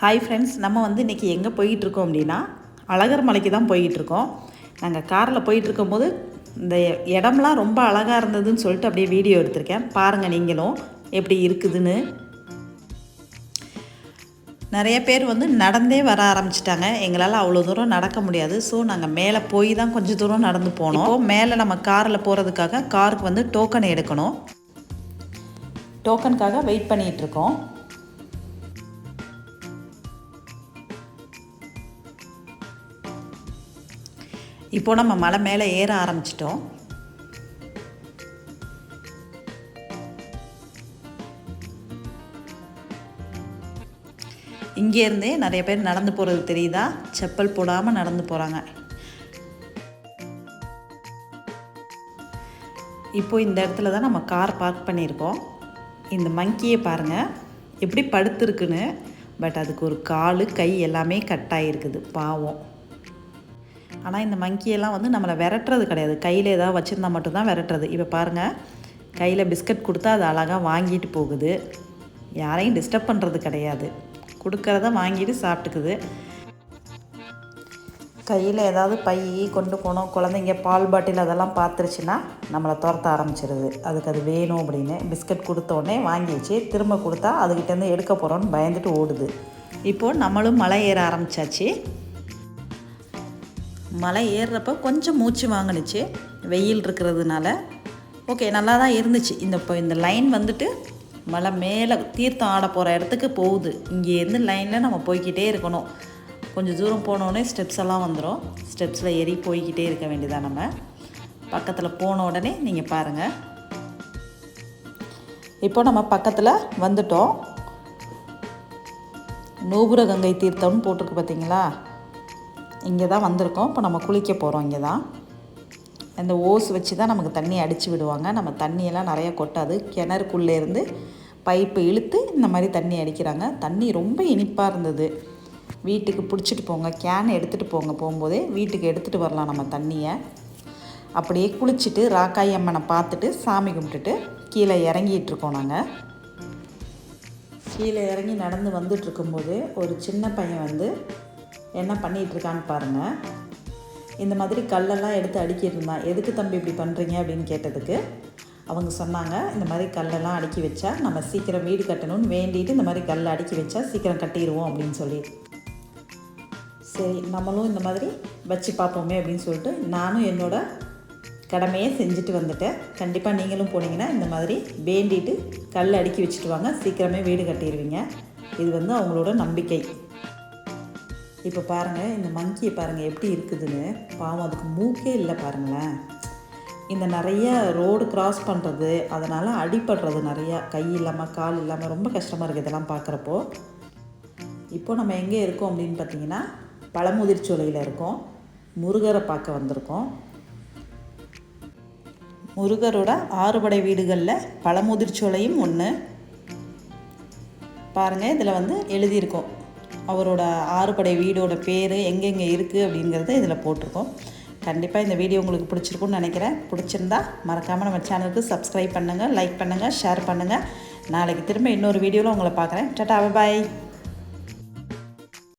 Hi friends நம்ம வந்து இன்றைக்கி எங்கே போயிட்டுருக்கோம் அப்படின்னா அழகர் மலைக்கு தான் போயிட்டுருக்கோம். நாங்கள் காரில் போயிட்டுருக்கும்போது இந்த இடம்லாம் ரொம்ப அழகாக இருந்ததுன்னு சொல்லிட்டு அப்படியே வீடியோ எடுத்திருக்கேன். பாருங்கள் நீங்களும் எப்படி இருக்குதுன்னு. நிறைய பேர் வந்து நடந்தே வர ஆரம்பிச்சிட்டாங்க. எங்களால் அவ்வளோ தூரம் நடக்க முடியாது. ஸோ நாங்கள் மேலே போய் தான் கொஞ்சம் தூரம் நடந்து போனோம். மேலே நம்ம காரில் போகிறதுக்காக காருக்கு வந்து டோக்கன் எடுக்கணும். டோக்கனுக்காக வெயிட் பண்ணிகிட்ருக்கோம் இப்போ நம்ம மலை மேலே ஏற ஆரம்பிச்சிட்டோம். இங்கேருந்தே நிறைய பேர் நடந்து போகிறது தெரியுதா? செப்பல் போடாமல் நடந்து போகிறாங்க இப்போ இந்த இடத்துல தான் நம்ம கார் பார்க் பண்ணியிருக்கோம். இந்த மங்கியை பாருங்கள் எப்படி படுத்துருக்குன்னு. பட் அதுக்கு ஒரு கால் கை எல்லாமே கட் ஆகிருக்குது பாவம். ஆனால் இந்த மங்கியெல்லாம் வந்து நம்மளை விரட்டுறது கிடையாது. கையில் ஏதாவது வச்சுருந்தா மட்டும்தான் விரட்டுறது. இப்போ பாருங்கள் கையில் பிஸ்கட் கொடுத்தா அது அழகாக வாங்கிட்டு போகுது. யாரையும் டிஸ்டர்ப் பண்ணுறது கிடையாது. கொடுக்குறத வாங்கிட்டு சாப்பிட்டுக்குது. கையில் ஏதாவது பை கொண்டு போனோம் குழந்தைங்க பால் பாட்டில் அதெல்லாம் பார்த்துருச்சுன்னா நம்மளை துரத்த ஆரம்பிச்சிருது. அதுக்கு அது வேணும் அப்படின்னு பிஸ்கட் கொடுத்தோடனே வாங்கிடுச்சு திரும்ப கொடுத்தா அதுக்கிட்டேருந்து எடுக்க போகிறோன்னு பயந்துட்டு ஓடுது. இப்போது நம்மளும் மலை ஏற ஆரம்பித்தாச்சு மலை ஏறுறப்ப கொஞ்சம் மூச்சு வாங்கினுச்சு. வெயில் இருக்கிறதுனால. ஓகே நல்லா தான் இருந்துச்சு. இந்த இப்போ இந்த லைன் வந்துட்டு மலை மேலே தீர்த்தம் ஆட போகிற இடத்துக்கு போகுது. இங்கேருந்து லைனில் நம்ம போய்கிட்டே இருக்கணும். கொஞ்சம் தூரம் போனோடனே ஸ்டெப்ஸ் எல்லாம் வந்துடும் ஸ்டெப்ஸில் ஏறி போய்கிட்டே இருக்க வேண்டியதான் நம்ம. பக்கத்தில் போன உடனே நீங்கள் பாருங்கள் இப்போ நம்ம பக்கத்தில் வந்துட்டோம். நூபுர கங்கை தீர்த்தம்னு போட்டிருக்கு பார்த்தீங்களா இங்கே தான் வந்திருக்கோம். இப்போ நம்ம குளிக்க போகிறோம் இங்கே தான் இந்த ஓஸ் வச்சு தான் நமக்கு தண்ணி அடித்து விடுவாங்க. நம்ம தண்ணியெல்லாம் நிறையா கொட்டாது. கிணறுக்குள்ளேருந்து பைப்பு இழுத்து இந்த மாதிரி தண்ணி அடிக்கிறாங்க. தண்ணி ரொம்ப இனிப்பாக இருந்தது. வீட்டுக்கு பிடிச்சிட்டு போங்க. கேன் எடுத்துகிட்டு போங்க. போகும்போதே வீட்டுக்கு எடுத்துகிட்டு வரலாம் நம்ம தண்ணியை. அப்படியே குளிச்சுட்டு ராக்காய் அம்மனை பார்த்துட்டு சாமி கும்பிட்டுட்டு கீழே இறங்கிட்டுருக்கோம் நாங்கள் கீழே இறங்கி நடந்து வந்துட்டு இருக்கும்போது ஒரு சின்ன பையன் வந்து என்ன பண்ணிகிட்ருக்கான்னு பாருங்கள் இந்த மாதிரி கல்லெல்லாம் எடுத்து அடிக்கிட்டு இருந்தான் எதுக்கு தம்பி இப்படி பண்ணுறீங்க அப்படின்னு கேட்டதுக்கு அவங்க சொன்னாங்க இந்த மாதிரி கல்லெல்லாம் அடுக்கி வச்சா நம்ம சீக்கிரம் வீடு கட்டணும்னு வேண்டிட்டு இந்த மாதிரி கல்லை அடுக்கி வச்சா சீக்கிரம் கட்டிடுவோம் அப்படின்னு சொல்லி. சரி நம்மளும் இந்த மாதிரி வச்சு பார்ப்போமே அப்படின்னு சொல்லிட்டு நானும் என்னோட கடமையை செஞ்சுட்டு வந்துட்டேன். கண்டிப்பாக நீங்களும் போனீங்கன்னா இந்த மாதிரி வேண்டிட்டு கல் அடுக்கி வச்சுட்டு வாங்க. சீக்கிரமே வீடு கட்டிடுவீங்க. இது வந்து அவங்களோட நம்பிக்கை. இப்போ பாருங்கள் இந்த மங்கியை பாருங்கள் எப்படி இருக்குதுன்னு. பாவம் அதுக்கு மூக்கே இல்லை பாருங்களேன். இந்த நிறைய ரோடு கிராஸ் பண்ணுறது அதனால் அடிப்படுறது நிறையா கை இல்லாமல் கால் இல்லாமல் ரொம்ப கஷ்டமாக இருக்குது இதெல்லாம் பார்க்குறப்போ இப்போது நம்ம எங்கே இருக்கோம் அப்படின்னு பார்த்தீங்கன்னா பழமுதிர்ச்சோலையில் இருக்கோம். முருகரை பார்க்க வந்திருக்கோம். முருகரோட ஆறுபடை வீடுகளில் பழமுதிர்ச்சோலையும் ஒன்று பாருங்கள் இதில் வந்து எழுதியிருக்கோம். அவரோட ஆறுபடை வீடோட பேர் எங்கெங்கே இருக்குது அப்படிங்கிறத இதில் போட்டிருக்கோம். கண்டிப்பாக இந்த வீடியோ உங்களுக்கு பிடிச்சிருக்குன்னு நினைக்கிறேன். பிடிச்சிருந்தா மறக்காமல் நம்ம சேனலுக்கு சப்ஸ்கிரைப் பண்ணுங்கள் லைக் பண்ணுங்கள் ஷேர் பண்ணுங்கள் நாளைக்கு திரும்ப இன்னொரு வீடியோவில் உங்களை பார்க்குறேன். டட்டா பாய்